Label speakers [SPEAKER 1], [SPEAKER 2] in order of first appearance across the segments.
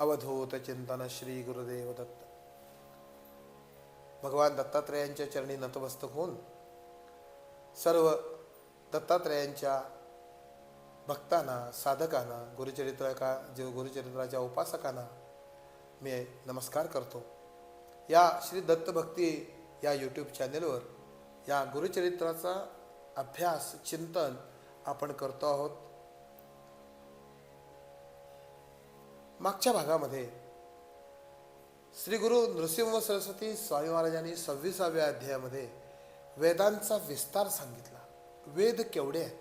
[SPEAKER 1] अवधूत चिंतन श्री गुरुदेव दत्त. भगवान दत्तात्रेयांच्या चरणी नतमस्तक होऊन सर्व दत्तात्रेयांच्या भक्तांना साधकांना गुरुचरित्र का जे गुरुचरित्राच्या उपासकांना मी नमस्कार करतो. या श्री दत्तभक्ती या यूट्यूब चॅनेलवर या गुरुचरित्राचा अभ्यास चिंतन आपण करतो आहोत. मागच्या भागामध्ये श्री गुरु नृसिंह सरस्वती स्वामी महाराजांनी सव्वीसाव्या अध्यायामध्ये वेदांचा विस्तार सांगितला. वेद केवढे आहेत?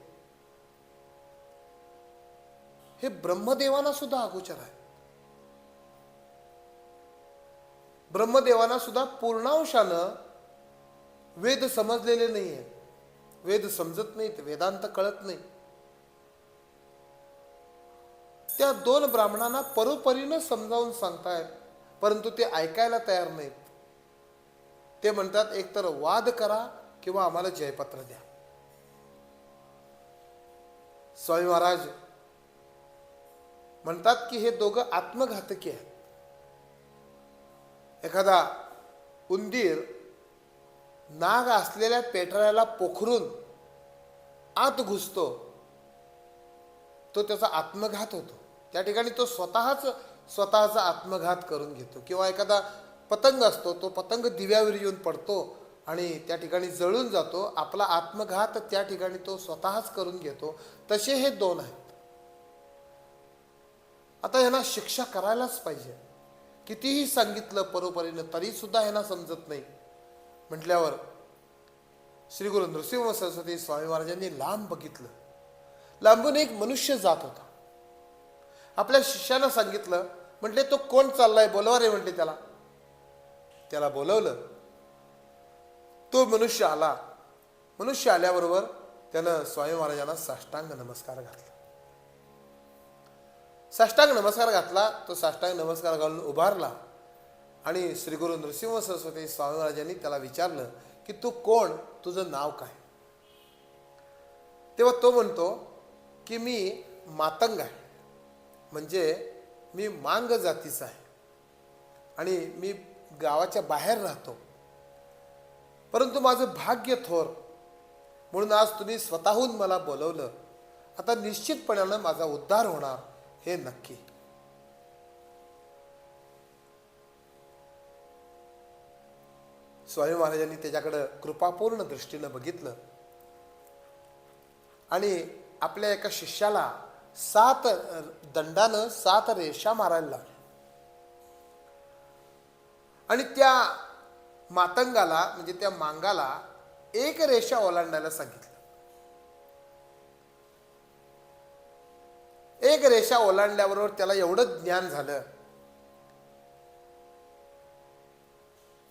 [SPEAKER 1] हे ब्रह्मदेवांना सुद्धा अगोचर आहे. ब्रह्मदेवांना सुद्धा पूर्णांशानं वेद समजलेले नाही आहेत वेद समजत नाहीत वेदांत कळत नाही त्या दोन ब्राह्मणांना परोपरीनं समजावून सांगतायत परंतु ते ऐकायला तयार नाहीत. ते म्हणतात एकतर वाद करा किंवा आम्हाला जयपत्र द्या. स्वामी महाराज म्हणतात की हे दोघं आत्मघातकी आहेत. एखादा उंदीर नाग असलेल्या पेटऱ्याला पोखरून आत घुसतो तो त्याचा आत्मघात होतो. त्या ठिकाणी तो स्वतःच स्वतःचा आत्मघात करून घेतो. किंवा एखादा पतंग असतो तो पतंग दिव्यावर येऊन पडतो आणि त्या ठिकाणी जळून जातो. आपला आत्मघात त्या ठिकाणी तो स्वतःच करून घेतो. तसे हे दोन आहेत. आता यांना शिक्षा करायलाच पाहिजे. कितीही सांगितलं परोपरीनं तरी सुद्धा यांना समजत नाही. म्हटल्यावर श्री गुरु नृसिंह सरस्वती स्वामी महाराजांनी लांब बघितलं. लांबून एक मनुष्य जात होता. आपल्या शिष्यानं सांगितलं म्हटले तो कोण चाललाय? बोलवा रे म्हटले त्याला. त्याला बोलवलं. तो मनुष्य आला. मनुष्य आल्याबरोबर त्यानं स्वामी महाराजांना साष्टांग नमस्कार घातला. साष्टांग नमस्कार घातला तो साष्टांग नमस्कार घालून उभारला आणि श्री गुरु नृसिंह सरस्वती स्वामी महाराजांनी त्याला विचारलं की तू कोण? तुझं नाव काय? तेव्हा तो म्हणतो की मी मातंग आहे. म्हणजे मी मांग जातीचा आहे. आणि मी गावाच्या बाहेर राहतो. परंतु माझं भाग्य थोर. म्हणून आज तुम्ही स्वतःहून मला बोलवलं. आता निश्चितपणानं माझा उद्धार होणार हे नक्की. स्वामी महाराजांनी त्याच्याकडं कृपापूर्ण दृष्टीनं बघितलं. आणि आपल्या एका शिष्याला सात दंडानं सात रेषा मारायला लागल्या आणि त्या मातंगाला म्हणजे त्या मांगाला एक रेषा ओलांडायला सांगितलं. एक रेषा ओलांडल्याबरोबर त्याला एवढं ज्ञान झालं.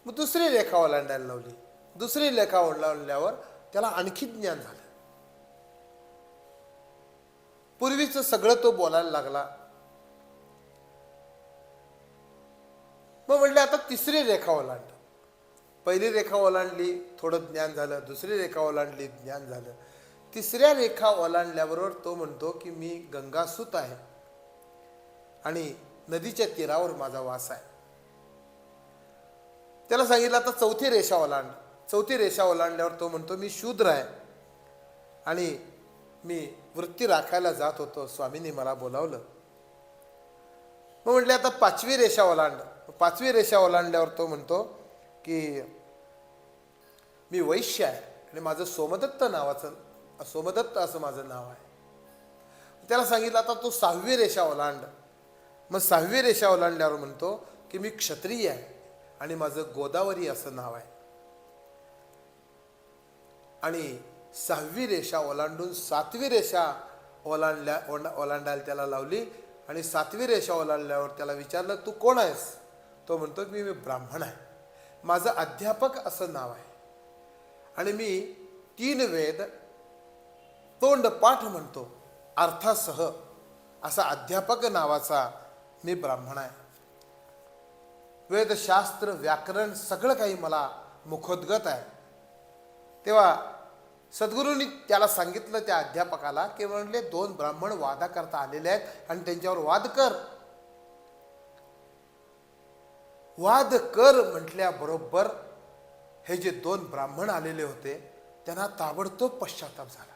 [SPEAKER 1] मग दुसरी रेखा ओलांडायला लावली. दुसरी रेखा ओलांडल्यावर त्याला आणखी ज्ञान झालं. पूर्वीचं सगळं तो बोलायला लागला. मग म्हणले आता तिसरी रेखा ओलांड. पहिली रेखा ओलांडली थोडं ज्ञान झालं. दुसरी रेखा ओलांडली ज्ञान झालं. तिसऱ्या रेखा ओलांडल्याबरोबर तो म्हणतो की मी गंगासूत आहे आणि नदीच्या तीरावर माझा वास आहे. त्याला सांगितलं आता चौथी रेषा ओलांड. चौथी रेषा ओलांडल्यावर तो म्हणतो मी शूद्र आहे आणि मी वृत्ती राखायला जात होतो. स्वामींनी मला बोलावलं. मग म्हटले आता पाचवी रेषा ओलांड. पाचवी रेषा ओलांडल्यावर तो म्हणतो की मी वैश्य आहे आणि माझं सोमदत्त नावाचं सोमदत्त असं माझं नाव आहे. त्याला सांगितलं आता तू सहावी रेषा ओलांड. मग सहावी रेषा ओलांडल्यावर म्हणतो की मी क्षत्रिय आहे आणि माझं गोदावरी असं नाव आहे. आणि सहावी रेषा ओलांडून सातवी रेषा ओलांडल्या ओला ओलांडायला त्याला लावली आणि सातवी रेषा ओलांडल्यावर त्याला विचारलं तू कोण आहेस? तो म्हणतो की मी ब्राह्मण आहे. माझं अध्यापक असं नाव आहे. आणि मी तीन वेद तोंड पाठ म्हणतो अर्थासह असा अध्यापक नावाचा मी ब्राह्मण आहे. वेदशास्त्र व्याकरण सगळं काही मला मुखोद्गत आहे. तेव्हा सद्गुरूंनी त्याला सांगितलं त्या अध्यापकाला की म्हणले दोन ब्राह्मण वादा करता आलेले आहेत आणि त्यांच्यावर वाद कर. वाद कर म्हटल्याबरोबर हे जे दोन ब्राह्मण आलेले होते त्यांना ताबडतोब पश्चाताप झाला.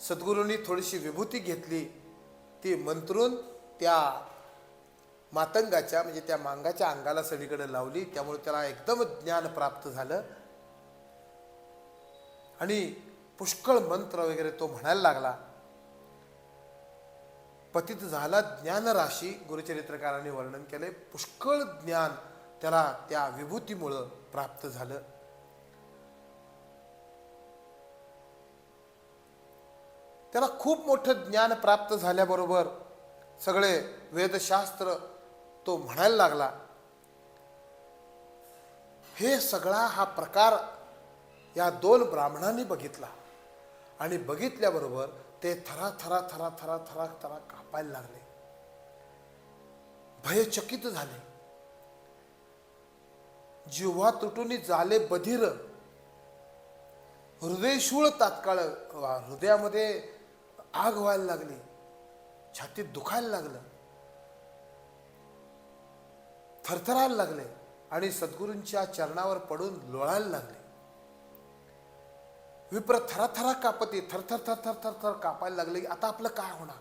[SPEAKER 1] सद्गुरूंनी थोडीशी विभूती घेतली. ती मंत्रून त्या मातंगाच्या म्हणजे त्या मांगाच्या अंगाला सगळीकडे लावली. त्यामुळे त्याला एकदम ज्ञान प्राप्त झालं. आणि पुष्कळ मंत्र वगैरे तो म्हणायला लागला. पतित झाला ज्ञानराशी गुरुचरित्रकारांनी वर्णन केले. पुष्कळ ज्ञान त्याला त्या विभूतीमुळं प्राप्त झालं. त्याला खूप मोठं ज्ञान प्राप्त झाल्याबरोबर सगळे वेदशास्त्र तो म्हणायला लागला. हे सगळा हा प्रकार या दोन ब्राह्मणांनी बघितला. आणि बघितल्याबरोबर ते थरा थरा थरा थरा थरा थरा कापायला लागले. भयचकित झाले. जिव्हा तुटून झाले बधीर. हृदयशूळ तात्काळ हृदयामध्ये आग व्हायला लागली. छातीत दुखायला लागलं. थरथरायला लागले आणि सद्गुरूंच्या चरणावर पडून लोळायला लागले. विप्र थराथरा कापते थरथर थरथर थरथर कापायला लागले आता आपलं काय होणार?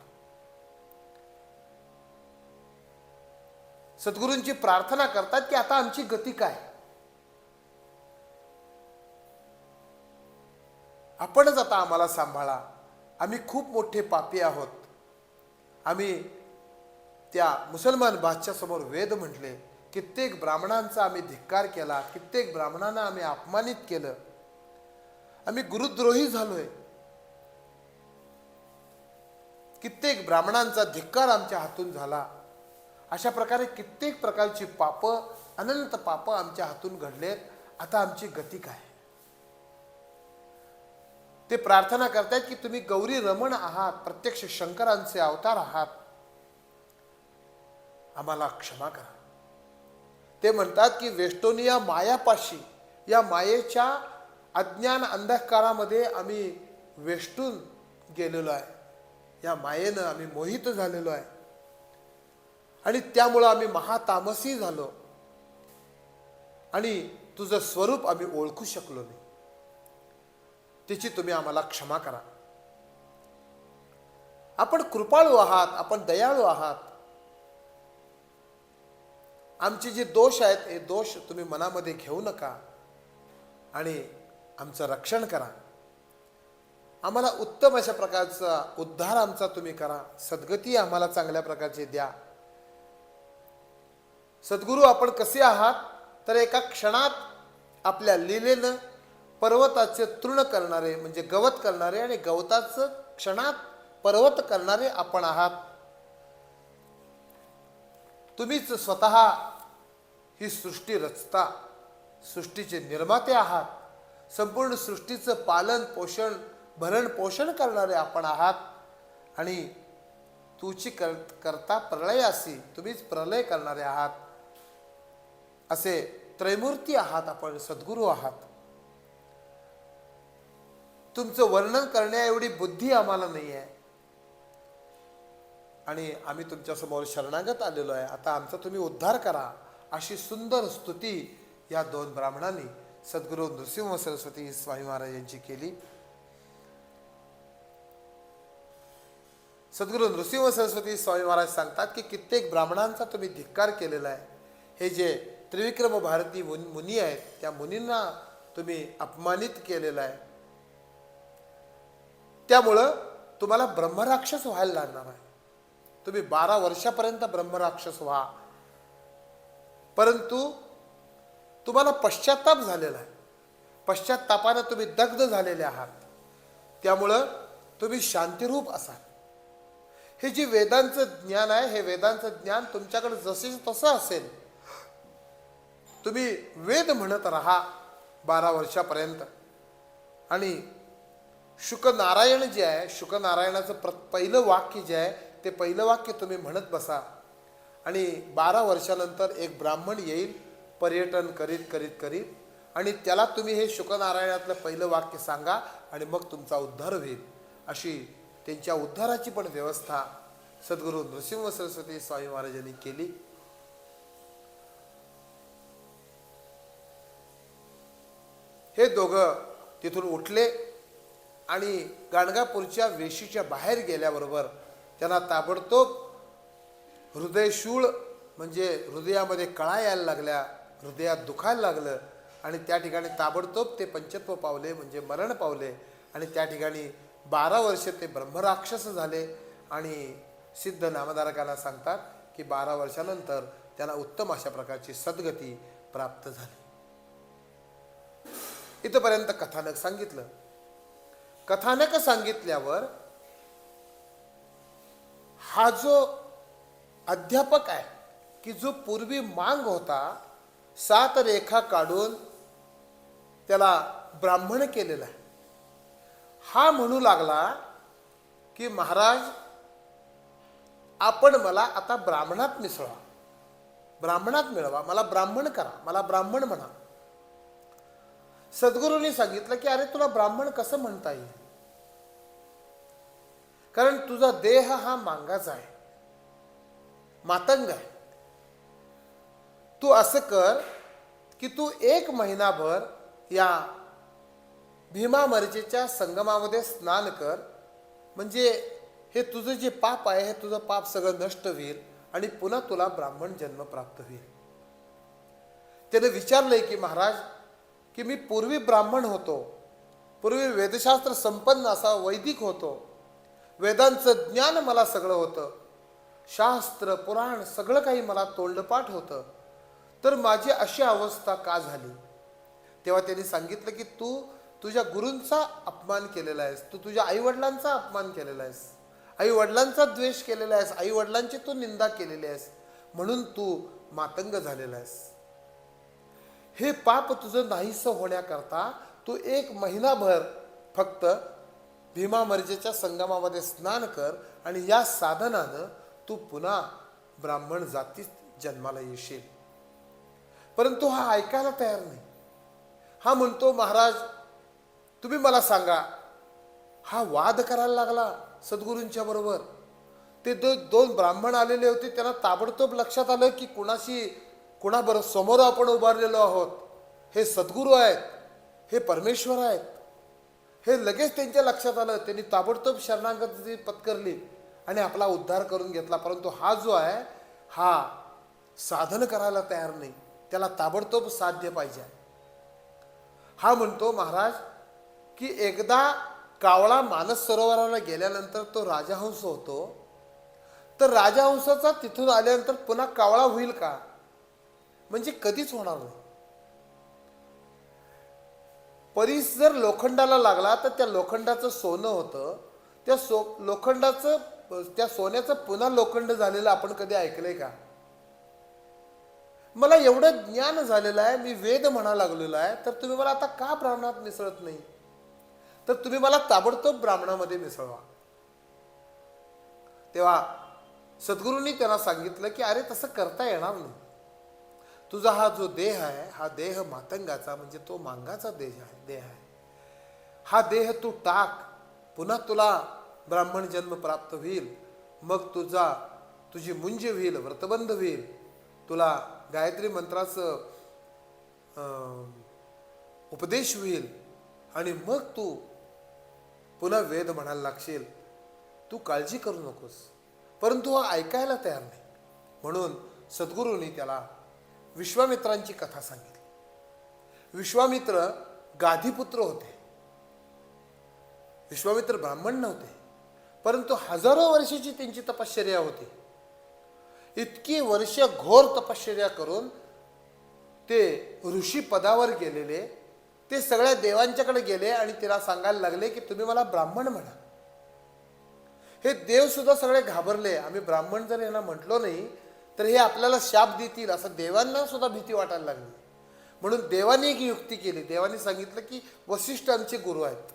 [SPEAKER 1] सद्गुरूंची प्रार्थना करतात की आता आमची गती काय? आपणच आता आम्हाला सांभाळा. आम्ही खूप मोठे पापी आहोत. आम्ही त्या मुसलमान बादशासमोर वेद म्हटले कित्येक ब्राह्मणांचा आम्ही धिक्कार केला कित्येक ब्राह्मणांना आम्ही अपमानित केलं. आम्ही गुरुद्रोही झालोय. कित्येक ब्राह्मणांचा धिक्कार आमच्या हातून झाला. अशा प्रकारे कित्येक प्रकारची पाप अनंत पाप आमच्या हातून घडलेत. आता आमची गती काय? ते प्रार्थना करतायत की तुम्ही गौरी रमण आहात प्रत्यक्ष शंकरांचे अवतार आहात. आम्हाला क्षमा करा. ते म्हणतात की वेस्टोनिया मायापाशी या मायेच्या अज्ञान अंधकारामध्ये आम्ही वेष्टून गेलेलो आहे. या मायेनं आम्ही मोहित झालेलो आहे. आणि त्यामुळं आम्ही महातामसी झालो. आणि तुझं स्वरूप आम्ही ओळखू शकलो नाही. त्याची तुम्ही आम्हाला क्षमा करा. आपण कृपाळू आहात आपण दयाळू आहात. आमचे जे दोष आहेत हे दोष तुम्ही मनामध्ये घेऊ नका. आणि आमचं रक्षण करा. आम्हाला उत्तम अशा प्रकारचा उद्धार आमचा तुम्ही करा. सद्गती आम्हाला चांगल्या प्रकारची द्या. सद्गुरू आपण कसे आहात? तर एका क्षणात आपल्या लिलेनं पर्वताचे तृण करणारे म्हणजे गवत करणारे आणि गवताचं क्षणात पर्वत करणारे आपण आहात. तुम्हीच स्वतः ही सृष्टी रचता सृष्टीचे निर्माते आहात. संपूर्ण सृष्टीचं पालन पोषण भरण पोषण करणारे आपण आहात. आणि तुची कर करता प्रलय असी तुम्हीच प्रलय करणारे आहात. असे त्रैमूर्ती आहात आपण सद्गुरू आहात. तुमचं वर्णन करण्या एवढी बुद्धी आम्हाला नाही आहे आणि आम्ही तुमच्यासमोर शरणागत आलेलो आहे. आता आमचा तुम्ही उद्धार करा. अशी सुंदर स्तुती या दोन ब्राह्मणांनी सद्गुरू नृसिंह सरस्वती स्वामी महाराज यांची केली. सद्गुरू नृसिंह सरस्वती स्वामी महाराज सांगतात की कित्येक ब्राह्मणांचा तुम्ही धिक्कार केलेला आहे. हे जे त्रिविक्रम भारती मुन मुनी आहेत त्या मुनींना तुम्ही अपमानित केलेला आहे. त्यामुळं तुम्हाला ब्रह्मराक्षस व्हायला लागणार आहे. तुम्ही बारा वर्षापर्यंत ब्रह्मराक्षस व्हा. परंतु तुम्हाला पश्चाताप झालेला आहे. पश्चातापानं तुम्ही दग्ध झालेले आहात. त्यामुळं तुम्ही शांतिरूप असाल. हे जे वेदांचं ज्ञान आहे हे वेदांचं ज्ञान तुमच्याकडे जसे तसं असेल तुम्ही वेद म्हणत राहा बारा वर्षापर्यंत. आणि शुकनारायण जे आहे शुकनारायणाचं प्र पहिलं वाक्य जे आहे ते पहिलं वाक्य तुम्ही म्हणत बसा. आणि बारा वर्षानंतर एक ब्राह्मण येईल पर्यटन करीत करीत करीत आणि त्याला तुम्ही हे शुकनारायणातलं पहिलं वाक्य सांगा आणि मग तुमचा उद्धार होईल. अशी त्यांच्या उद्धाराची पण व्यवस्था सद्गुरू नृसिंह सरस्वती स्वामी महाराजांनी केली. हे दोघं तिथून उठले आणि गाणगापूरच्या वेशीच्या बाहेर गेल्याबरोबर त्यांना ताबडतोब हृदयशूळ म्हणजे हृदयामध्ये कळा यायला लागल्या. हृदयात दुखायला लागलं आणि त्या ठिकाणी ताबडतोब ते पंचत्व पावले म्हणजे मरण पावले आणि त्या ठिकाणी बारा वर्ष ते ब्रह्मराक्षस झाले आणि सिद्ध नामधारकांना सांगतात की बारा वर्षानंतर त्यांना उत्तम अशा प्रकारची सद्गती प्राप्त झाली. इथपर्यंत कथानक सांगितलं. कथानक सांगितल्यावर हा जो अध्यापक आहे की जो पूर्वी मांग होता सात रेखा काढून त्याला ब्राह्मण केलेला आहे. हा म्हणू लागला की महाराज आपण मला आता ब्राह्मणात मिसळा. ब्राह्मणात मिळवा. मला ब्राह्मण करा. मला ब्राह्मण म्हणा. सद्गुरूंनी सांगितलं की अरे तुला ब्राह्मण कसं म्हणता येईल? कारण तुझा देह हा मांगाचा आहे. मातंग आहे. तू असं कर की तू एक महिनाभर या भीमा मर्जेच्या संगमामध्ये स्नान कर. म्हणजे हे तुझं जे पाप आहे हे तुझं पाप सगळं नष्ट होईल आणि पुन्हा तुला ब्राह्मण जन्म प्राप्त होईल. त्याने विचारलंय की महाराज की मी पूर्वी ब्राह्मण होतो. पूर्वी वेदशास्त्र संपन्न असा वैदिक होतो. वेदांचं ज्ञान मला सगळं होतं. शास्त्र पुराण सगळं काही मला तोंडपाठ होतं. तर माझी अशी अवस्था का झाली? तेव्हा त्यांनी सांगितलं की तू तुझ्या गुरूंचा अपमान केलेला आहेस. तू तुझ्या आईवडिलांचा अपमान केलेला आहेस. आई वडिलांचा द्वेष केलेला आहेस. आई वडिलांची तू निंदा केलेली आहेस. म्हणून तू मातंग झालेला आहेस. हे पाप तुझं नाहीसं होण्याकरता तू एक महिनाभर फक्त भीमा मर्जेच्या संगमामध्ये स्नान कर आणि या साधनानं तू पुन्हा ब्राह्मण जातीत जन्माला येशील. परंतु हा ऐकायला तयार नाही. हा म्हणतो महाराज तुम्ही मला सांगा हा वाद करायला लागला सद्गुरूंच्या बरोबर. ते दो दोन ब्राह्मण आलेले होते त्यांना ताबडतोब लक्षात आलं की कुणाशी कुणाबरोबर समोर आपण उभारलेलो आहोत. हे सद्गुरू आहेत हे परमेश्वर आहेत. हे लगेच त्यांच्या लक्षात आलं. त्यांनी ताबडतोब शरणागती पत्करली आणि आपला उद्धार करून घेतला. परंतु हा जो आहे हा साधन करायला तयार नाही. त्याला ताबडतोब साध्य पाहिजे. हा म्हणतो महाराज की एकदा कावळा मानस सरोवराला गेल्यानंतर तो राजहंस होतो तर राजहंसाचा तिथून आल्यानंतर पुन्हा कावळा होईल का? म्हणजे कधीच होणार नाही. परीस जर लोखंडाला लागला तर त्या लोखंडाचं सोनं होतं. त्या सो लोखंडाचं त्या सोन्याचं पुन्हा लोखंड झालेलं आपण कधी ऐकलंय का? मला एवढं ज्ञान झालेलं आहे मी वेद म्हणा लागलेलो आहे तर तुम्ही मला आता का ब्राह्मणात मिसळत नाही? तर तुम्ही मला ताबडतोब ब्राह्मणामध्ये मिसळवा. तेव्हा सद्गुरूंनी त्यांना सांगितलं की अरे तसं करता येणार नाही. तुझा हा जो देह आहे हा देह मातंगाचा म्हणजे तो मांगाचा देह आहे देह आहे. हा देह तू टाक पुन्हा तुला ब्राह्मण जन्म प्राप्त होईल. मग तुझा तुझी मुंज होईल व्रतबंध होईल. तुला गायत्री मंत्राचं उपदेश होईल आणि मग तू पुन्हा वेद म्हणायला लागशील. तू काळजी करू नकोस. परंतु हा ऐकायला तयार नाही. म्हणून सद्गुरूंनी त्याला विश्वामित्रांची कथा सांगितली. विश्वामित्र गाधीपुत्र होते. विश्वामित्र ब्राह्मण नव्हते. परंतु हजारो वर्षाची त्यांची तपश्चर्या होती. इतकी वर्ष घोर तपश्चर्या करून ते ऋषी पदावर गेलेले ते सगळ्या देवांच्याकडे गेले आणि तिला सांगायला लागले की तुम्ही मला ब्राह्मण म्हणा. हे देव सुद्धा सगळे घाबरले. आम्ही ब्राह्मण जर यांना म्हटलो नाही तर हे आपल्याला शाप देतील असं देवांना सुद्धा भीती वाटायला लागली. म्हणून देवाने एक युक्ती केली. देवाने सांगितलं की वशिष्ठ आमचे गुरु आहेत.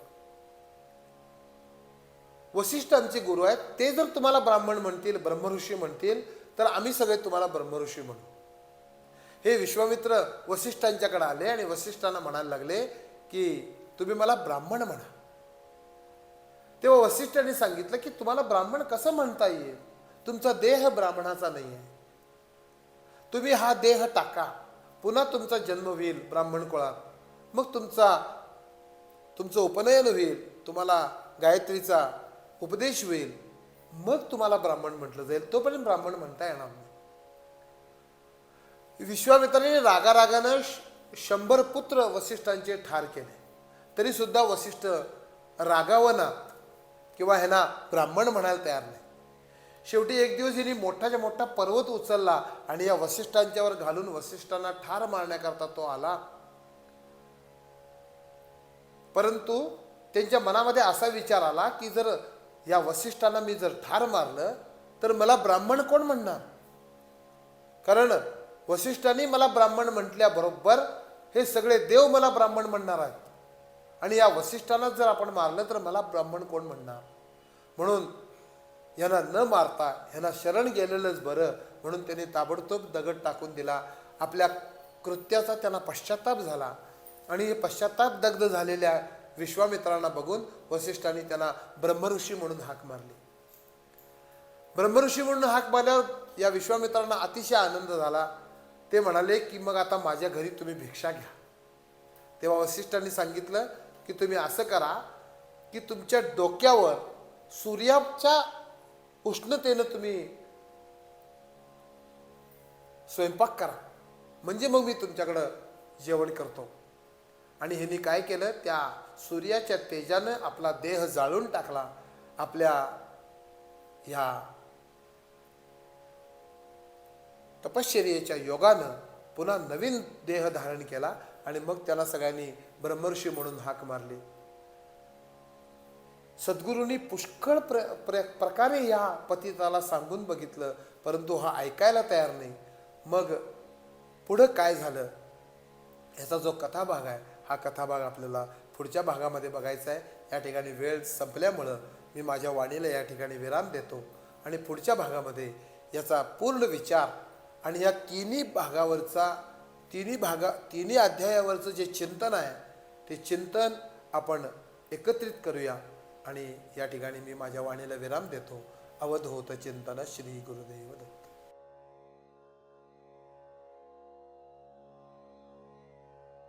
[SPEAKER 1] वशिष्ठ आमचे गुरु आहेत. ते जर तुम्हाला ब्राह्मण म्हणतील ब्रह्मऋषी म्हणतील तर आम्ही सगळे तुम्हाला ब्रह्मऋषी म्हणू. हे विश्वामित्र वसिष्ठांच्याकडे आले आणि वसिष्ठांना म्हणायला लागले की तुम्ही मला ब्राह्मण म्हणा. तेव्हा वसिष्ठांनी सांगितलं की तुम्हाला ब्राह्मण कसं म्हणता येईल? तुमचा देह ब्राह्मणाचा नाही आहे तुम्ही हा देह टाका. पुन्हा तुमचा जन्म होईल ब्राह्मण कुळात. मग तुमचा तुमचं उपनयन होईल. तुम्हाला गायत्रीचा उपदेश होईल. मग तुम्हाला ब्राह्मण म्हटलं जाईल. तोपर्यंत ब्राह्मण म्हणता येणार नाही. विश्वामित्राने रागारागानं शंभर पुत्र वसिष्ठांचे ठार केले. तरी सुद्धा वसिष्ठ रागावना किंवा ह्यांना ब्राह्मण म्हणायला तयार नाही. शेवटी एक दिवस हिने मोठाच्या मोठा पर्वत उचलला आणि या वसिष्ठांच्यावर घालून वसिष्ठांना ठार मारण्याकरता तो आला. परंतु त्यांच्या मनामध्ये असा विचार आला की जर या वसिष्ठांना मी जर ठार मारलं तर मला ब्राह्मण कोण म्हणणार? कारण वसिष्ठांनी मला ब्राह्मण म्हटल्याबरोबर हे सगळे देव मला ब्राह्मण म्हणणार आहेत. आणि या वसिष्ठांना जर आपण मारलं तर मला ब्राह्मण कोण म्हणणार? म्हणून यांना न मारता यांना शरण गेलेलंच बरं. म्हणून त्यांनी ताबडतोब दगड टाकून दिला. आपल्या कृत्याचा त्यांना पश्चाताप झाला. आणि हे पश्चाताप दग्ध झालेल्या विश्वामित्रांना बघून वसिष्ठांनी त्याला ब्रह्मऋषी म्हणून हाक मारली. ब्रह्मऋषी म्हणून हाक मारल्यावर या विश्वामित्रांना अतिशय आनंद झाला. ते म्हणाले की मग आता माझ्या घरी तुम्ही भिक्षा घ्या. तेव्हा वसिष्ठांनी सांगितलं की तुम्ही असं करा की तुमच्या डोक्यावर सूर्याच्या उष्णतेनं तुम्ही स्वयंपाक करा. म्हणजे मग मी तुमच्याकडं जेवण करतो. आणि ह्यांनी काय केलं? त्या सूर्याच्या तेजानं आपला देह जाळून टाकला. आपल्या ह्या तपश्चर्येच्या योगानं पुन्हा नवीन देह धारण केला आणि मग त्याला सगळ्यांनी ब्रह्मर्षी म्हणून हाक मारली. सद्गुरूंनी पुष्कळ प्र, प्र प्रकारे या पतिताला सांगून बघितलं परंतु हा ऐकायला तयार नाही. मग पुढं काय झालं? ह्याचा जो कथाभाग आहे हा कथाभाग आपल्याला पुढच्या भागामध्ये बघायचा आहे. या ठिकाणी वेळ संपल्यामुळं मी माझ्या वाणीला या ठिकाणी विराम देतो. आणि पुढच्या भागामध्ये याचा पूर्ण विचार आणि या तिन्ही भागावरचा तिन्ही भागा तिन्ही अध्यायावरचं जे चिंतन आहे ते चिंतन आपण एकत्रित करूया आणि या ठिकाणी मी माझ्या वाणीला विराम देतो. अवध होतं चिंतन श्री गुरुदेव